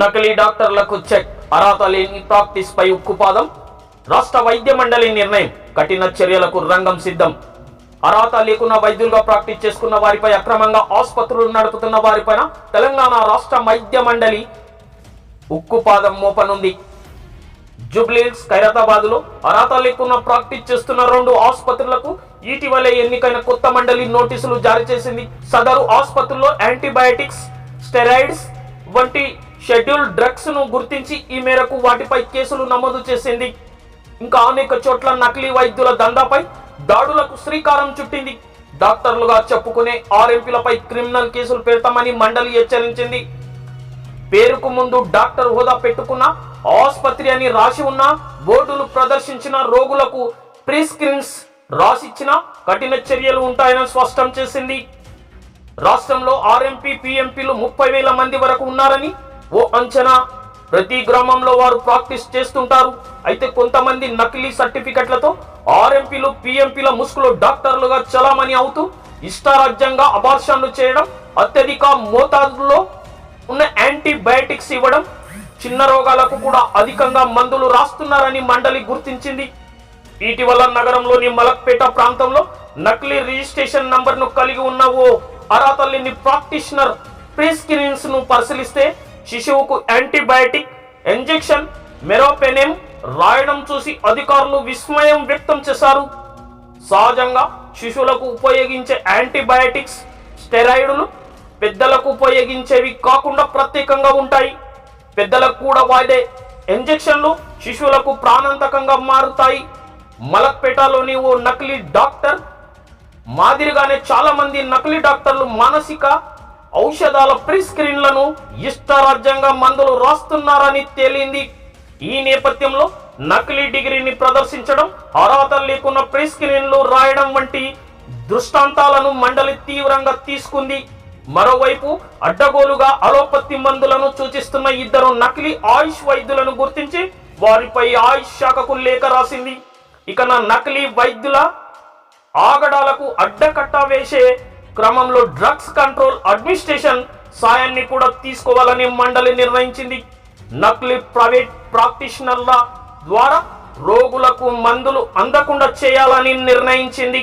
నకిలీ డాక్టర్లకు చెక్. అర్హత లేని ప్రాక్టీస్ పై ఉక్కుపాదం. రాష్ట్ర వైద్య మండలి నిర్ణయం. కఠిన చర్యలకు రంగం సిద్ధం. అర్హత లేకున్నా వైద్యులుగా ప్రాక్టీస్ చేసుకున్న వారిపై అక్రమంగా ఆసుపత్రులు నడుపుతున్న వారిపైన తెలంగాణ రాష్ట్ర వైద్య మండలి ఉక్కుపాదం మోపనుంది. జుబ్లీల్స్ ఖైరతాబాద్లో అర్హత లేకున్నా ప్రాక్టీస్ చేస్తున్న రెండు ఆసుపత్రులకు ఇటీవలే ఎన్నికైన కొత్త మండలి నోటీసులు జారీ చేసింది. సదరు ఆసుపత్రుల్లో యాంటీబయాటిక్స్ స్టెరాయిడ్స్ వంటి షెడ్యూల్ డ్రగ్స్ను గుర్తించి ఈ మేరకు వాటిపై కేసులు నమోదు చేసింది. ఇంకా అనేక చోట్ల నకిలీ వైద్యుల దందాపై దాడులకు శ్రీకారం చుట్టింది. డాక్టర్లుగా చెప్పుకునే ఆర్ఎంపీలపై క్రిమినల్ కేసులు పెడతామని మండలి హెచ్చరించింది. పేరుకు ముందు డాక్టర్ హోదా పెట్టుకున్న ఆసుపత్రి అని రాసి ఉన్న బోర్డులు ప్రదర్శించిన రోగులకు ప్రీ స్క్రీన్స్ రాసిచ్చిన కఠిన చర్యలు ఉంటాయని స్పష్టం చేసింది. రాష్ట్రంలో ఆర్ఎంపీ పిఎంపీలు ముప్పై వేల మంది వరకు ఉన్నారని ఓ అంచనా. ప్రతి గ్రామంలో వారు ప్రాక్టీస్ చేస్తుంటారు. అయితే కొంతమంది నకిలీ సర్టిఫికెట్లతో ఆర్ఎంపీలు పిఎంపీల ముసుగులో డాక్టర్లుగా చలామణి అవుతూ ఇష్టారాజ్యంగా అబార్షన్లు చేయడం అత్యధిక మోతాదులో ఉన్న యాంటీబయాటిక్స్ ఇవ్వడం చిన్న రోగాలకు కూడా అధికంగా మందులు రాస్తున్నారని మండలి గుర్తించింది. ఇటీవల నగరంలోని మలక్పేట ప్రాంతంలో నకిలీ రిజిస్ట్రేషన్ నంబర్ను కలిగి ఉన్న ఓ అరాతల్లిని ప్రాక్టీషనర్ ప్రిస్క్రీన్స్ను పరిశీలిస్తే శిశువుకు యాంటీబయాటిక్ ఇంజెక్షన్ మెరోపెనిమ్ రాయడం చూసి అధికారులు విస్మయం వ్యక్తం చేశారు. సహజంగా శిశువులకు ఉపయోగించే యాంటీబయాటిక్స్ స్టెరాయిడ్లు పెద్దలకు ఉపయోగించేవి కాకుండా ప్రత్యేకంగా ఉంటాయి. పెద్దలకు కూడా వాడే ఇంజెక్షన్లు శిశువులకు ప్రాణాంతకంగా మారుతాయి. మలక్పేటలోని ఓ నకిలీ డాక్టర్ మాదిరిగానే చాలామంది నకిలీ డాక్టర్లు మానసిక ఔషధాల ప్రిస్క్రీన్లను ఇష్టారాజ్యంగా మందులు రాస్తున్నారని తేలింది. ఈ నేపథ్యంలో నకిలీ డిగ్రీని ప్రదర్శించడం అర్హత లేకున్న ప్రిస్క్రీన్లు రాయడం వంటి దృష్టాంతాలను మండలి తీవ్రంగా తీసుకుంది. మరోవైపు అడ్డగోలుగా అలోపతి మందులను సూచిస్తున్న ఇద్దరు నకిలీ ఆయుష్ వైద్యులను గుర్తించి వారిపై ఆయుష్ శాఖకు లేఖ రాసింది. ఇక నా నకిలీ వైద్యుల ఆగడాలకు అడ్డకట్ట వేసే క్రమంలో డ్రగ్స్ కంట్రోల్ అడ్మినిస్ట్రేషన్ సాయాన్ని కూడా తీసుకోవాలని మండలి నిర్ణయించింది. నకిలీ ప్రైవేట్ ప్రాక్టీషనర్ల ద్వారా రోగులకు మందులు అందకుండా చేయాలని నిర్ణయించింది.